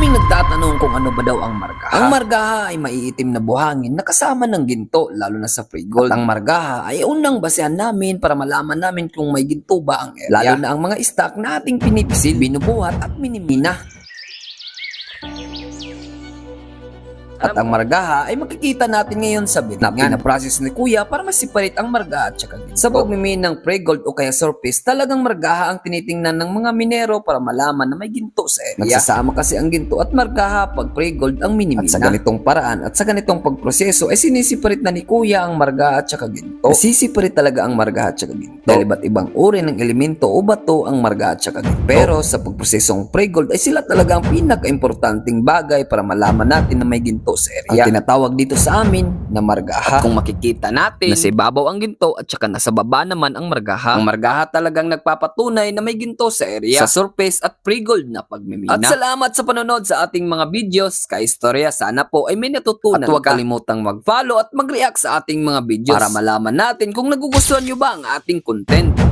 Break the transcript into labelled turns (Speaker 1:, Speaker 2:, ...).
Speaker 1: Maraming nagtatanong kung ano ba daw ang margaha. Ang margaha ay maiitim na buhangin na kasama ng ginto, lalo na sa free gold. At ang margaha ay unang basehan namin para malaman namin kung may ginto ba ang area. Lalo na ang mga stock na ating pinipisil, binubuhat at minimina. At ang margaha ay makikita natin ngayon sa bit na pinaprocess ni kuya para ma-separate ang margaha at saka ginto. Sa pagmimin ng pre-gold o kaya surface, talagang margaha ang tinitingnan ng mga minero para malaman na may ginto sa area. Nagsasama kasi ang ginto at margaha pag pre-gold ang minimina. At sa ganitong paraan at sa ganitong pagproseso ay sinisiparit na ni kuya ang margaha at saka ginto. Nasisiparit talaga ang margaha at saka ginto. Dahil iba't ibang uri ng elemento o bato ang margaha at saka ginto. Pero sa pagprosesong pre-gold ay sila talaga ang pinaka-importanting bagay para malaman natin na may ginto sa area. Ang tinatawag dito sa amin na margaha. At kung makikita natin na sa ibabaw ang ginto at saka nasa baba naman ang margaha, ang margaha talagang nagpapatunay na may ginto sa area, sa surface at pre-gold na pagmimina. At salamat sa panonood sa ating mga videos. Ka Istorya, sana po ay may natutunan At huwag kalimutang mag-follow at mag-react sa ating mga videos para malaman natin kung nagugustuhan nyo ba ang ating content.